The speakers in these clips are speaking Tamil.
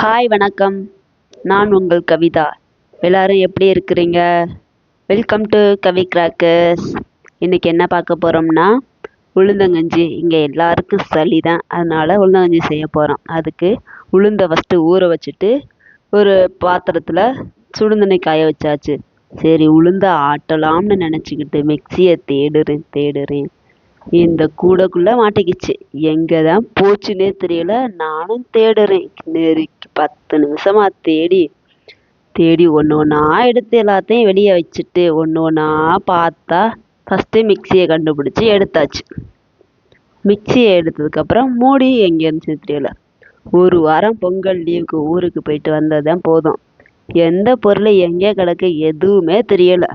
ஹாய் வணக்கம். நான் உங்கள் கவிதா. எல்லாரும் எப்படி இருக்கிறீங்க? வெல்கம் டு கவி கிராக்கர்ஸ் இன்றைக்கி என்ன பார்க்க போகிறோம்னா உளுந்தங்கஞ்சி. இங்கே எல்லாருக்கும் சளி தான் அதனால் உளுந்தங்கஞ்சி செய்ய போகிறோம் அதுக்கு உளுந்தை ஃபஸ்ட்டு ஊற வச்சுட்டு ஒரு பாத்திரத்தில் சுடுந்தண்ணி காய வச்சாச்சு. சரி உளுந்தை ஆட்டலாம்னு நினச்சிக்கிட்டு மிக்சியை தேடுறேன் தேடுறேன். இந்த கூடக்குள்ளே மாட்டிக்கிச்சு. எங்கே தான் போச்சுன்னே தெரியல. நானும் தேடுறேன். நெருக்கி பத்து நிமிஷமா தேடி தேடி ஒன்று ஒன்றா எடுத்து எல்லாத்தையும் வெளியே வச்சுட்டு ஒன்று ஒன்றா பார்த்தா ஃபஸ்ட்டு மிக்சியை கண்டுபிடிச்சி எடுத்தாச்சு. மிக்சியை எடுத்ததுக்கப்புறம் மூடி எங்கே இருந்துச்சு தெரியல. ஒரு வாரம் பொங்கல் லீவுக்கு ஊருக்கு போயிட்டு வந்தது தான் போதும். எந்த பொருள் எங்கே கிடக்கு எதுவுமே தெரியலை.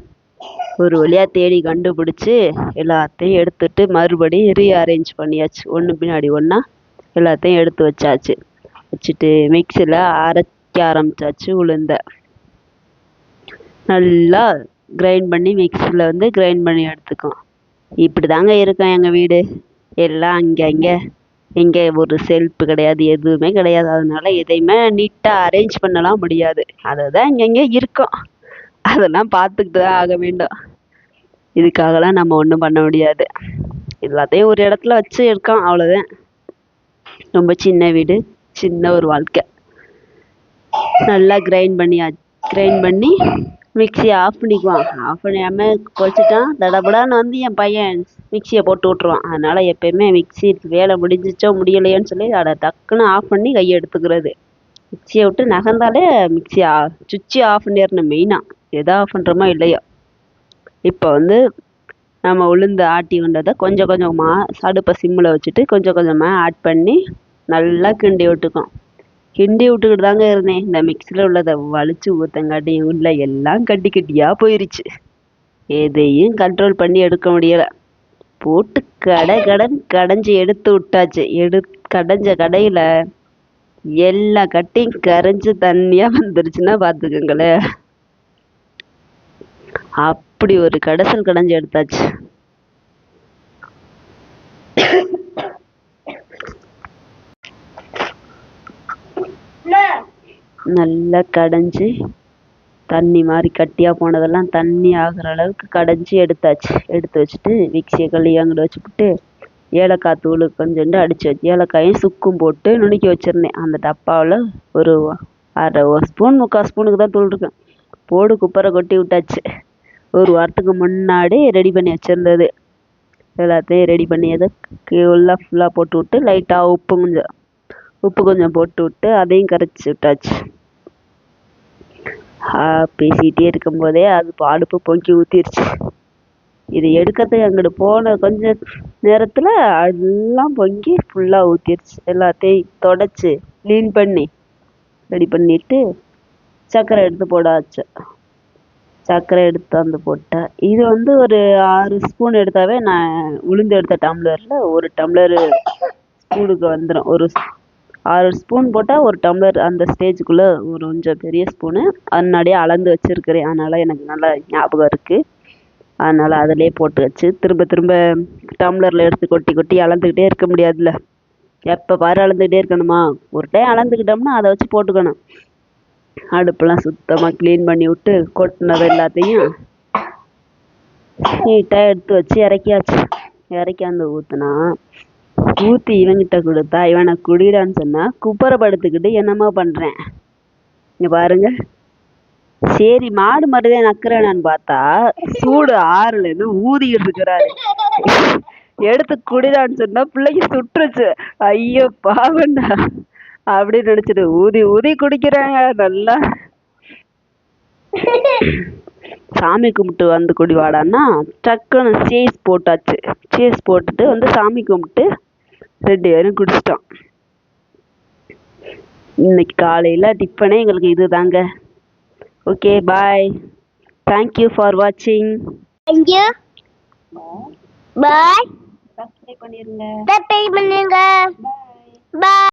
ஒரு வழியாக தேடி கண்டுபிடிச்சி எல்லாத்தையும் எடுத்துட்டு மறுபடியும் ரீ அரேஞ்ச் பண்ணியாச்சு. ஒன்று பின்னாடி ஒன்றா எல்லாத்தையும் எடுத்து வச்சாச்சு. வச்சுட்டு மிக்சியில் அரைக்க ஆரம்பிச்சாச்சு உளுந்த. நல்லா கிரைண்ட் பண்ணி மிக்சியில் வந்து கிரைண்ட் பண்ணி எடுத்துக்கும் இப்படி தாங்க இருக்கும் எங்கள் வீடு. எல்லாம் அங்கே அங்கே. இங்கே ஒரு செல்ஃப் கிடையாது எதுவுமே கிடையாது. அதனால எதையுமே நீட்டாக அரேஞ்ச் பண்ணலாம் முடியாது. அதை தான் இங்கங்கே இருக்கும். அதெல்லாம் பார்த்துக்கிட்டு தான் ஆக வேண்டும். இதுக்காகலாம் நம்ம ஒன்றும் பண்ண முடியாது. எல்லாத்தையும் ஒரு இடத்துல வச்சு இருக்கோம் அவ்வளோதான் ரொம்ப சின்ன வீடு. சின்ன ஒரு வாழ்க்கை. நல்லா கிரைண்ட் பண்ணி கிரைண்ட் பண்ணி மிக்சியை ஆஃப் பண்ணிக்குவான். ஆஃப் பண்ணியாமல் கொதிச்சிட்டான் தடபடான்னு வந்து என் பையன் மிக்சியை போட்டு விட்ருவான் அதனால் எப்பயுமே மிக்சி வேலை முடிஞ்சிச்சோ முடியலையோன்னு சொல்லி அதை டக்குன்னு ஆஃப் பண்ணி கையை எடுத்துக்கிறது. மிக்சியை விட்டு நகர்ந்தாலே மிக்சி ஆ சுவிட்சு ஆஃப் பண்ணிடணும் மெயினாக எதோ ஆஃப் பண்ணுறோமோ இல்லையோ. இப்போ வந்து நம்ம உளுந்து ஆட்டி கொண்டதை கொஞ்சம் கொஞ்சமாக அடுப்பை சிம்மில் வச்சுட்டு கொஞ்சம் கொஞ்சமாக ஆட் பண்ணி நல்லா கிண்டி விட்டுக்கும். கிண்டி விட்டுக்கிட்டு தாங்க இருந்தேன். இந்த மிக்சியில் உள்ளதை வலிச்சு ஊற்றங்காட்டி உள்ள எல்லாம் கட்டி கட்டியாக போயிருச்சு. எதையும் கண்ட்ரோல் பண்ணி எடுக்க முடியலை. போட்டு கடை கடன் கடைஞ்சி எடுத்து விட்டாச்சு. எடு கடைஞ்ச கடையில் எல்லா கட்டையும் கரைஞ்சி தண்ணியாக வந்துருச்சுன்னா பார்த்துக்கோங்களேன். அப்படி ஒரு கடைசல் கடைஞ்சி எடுத்தாச்சு. நல்லா கடைஞ்சி தண்ணி மாதிரி கட்டியாக போனதெல்லாம் தண்ணி ஆகிற அளவுக்கு கடைஞ்சி எடுத்தாச்சு. எடுத்து வச்சுட்டு மிக்சியை கழுவி அங்கிட்டு வச்சுப்புட்டு ஏலக்காய் தூள் கொஞ்சோண்டு அடித்து வச்சு ஏலக்காயும் சுக்கும் போட்டு நுணுக்கி வச்சுருந்தேன். அந்த டப்பாவில் ஒரு அரை ஒரு ஸ்பூன் முக்கால் ஸ்பூனுக்கு தான் தூள் இருக்கும். போடு குப்பரை கொட்டி விட்டாச்சு. ஒரு வாரத்துக்கு முன்னாடி ரெடி பண்ணி வச்சுருந்தது. எல்லாத்தையும் ரெடி பண்ணி அதை ஃபுல்லாக ஃபுல்லாக போட்டு விட்டு லைட்டாக உப்பு கொஞ்சம் உப்பு கொஞ்சம் போட்டு விட்டு அதையும் கரைச்சி விட்டாச்சு. பேசிகிட்டே இருக்கும்போதே அது அடுப்பு பொங்கி ஊற்றிருச்சு இது எடுக்கிறதுக்கு அங்கிட்டு போன கொஞ்ச நேரத்தில் எல்லாம் பொங்கி ஃபுல்லாக ஊற்றிருச்சு எல்லாத்தையும் தொடச்சி க்ளீன் பண்ணி ரெடி பண்ணிவிட்டு சர்க்கரை எடுத்து போடாச்சு. சர்க்கரை எடுத்து வந்து போட்டேன் இது வந்து ஒரு ஆறு ஸ்பூன் எடுத்தாவே நான் உளுந்து எடுத்த டம்ளரில் ஒரு டம்ளரு ஸ்பூனுக்கு வந்துடும் ஒரு ஆறு ஸ்பூன் போட்டால் ஒரு டம்ளர் அந்த ஸ்டேஜுக்குள்ளே ஒரு கொஞ்சம் பெரிய ஸ்பூனு முன்னாடியே அளந்து வச்சுருக்கிறேன். அதனால் எனக்கு நல்லா ஞாபகம் இருக்குது அதனால் அதிலே போட்டு வச்சு திரும்ப திரும்ப டம்ளரில் எடுத்து கொட்டி கொட்டி அளந்துக்கிட்டே இருக்க முடியாதுல்ல. எப்போ பாரு அளந்துக்கிட்டே இருக்கணுமா? ஒரு டைம் அளந்துக்கிட்டோம்னா அதை வச்சு போட்டுக்கணும். அடுப்பெல்லாம் சுத்தமாக க்ளீன் பண்ணி விட்டு கொட்டினது எல்லாத்தையும் நீட்டாக எடுத்து வச்சு இறக்கியாச்சு. இறக்கியாந்து ஊற்றுனா ஊற்றி இவன்கிட்ட கொடுத்தா இவனை குடிடான்னு சொன்னால் குப்புற படுத்துக்கிட்டு என்னம்மா பண்ணுறேன் இங்கே பாருங்க. சரி மாடு மாதிரிதான் நக்குறானான்னு பார்த்தா சூடு ஆறுலேருந்து ஊதிக்கிட்டு இருக்கிறாரு. எடுத்து குடிடான்னு சொன்னா பிள்ளைக்கு சுட்டுருச்சு. ஐயோ பாவண்டா அப்படின்னு நினைச்சிட்டு ஊதி ஊதி குடிக்கிறாங்க நல்லா. சாமி கும்பிட்டு வந்து குடி வாடான்னா டக்குன்னு சேஸ் போட்டாச்சு. சேஸ் போட்டுட்டு வந்து சாமி கும்பிட்டு ரெண்டு பேரும் குடிச்சிட்டோம். இன்னைக்கு காலையில் டிஃபனே எங்களுக்கு இது தாங்க okay bye thank you for வாட்சிங் தேங்க்யூ பாய் சப்ஸ்கிரைப் பண்ணிடுங்க சப்ஸ்கிரைப் பண்ணுங்க பாய்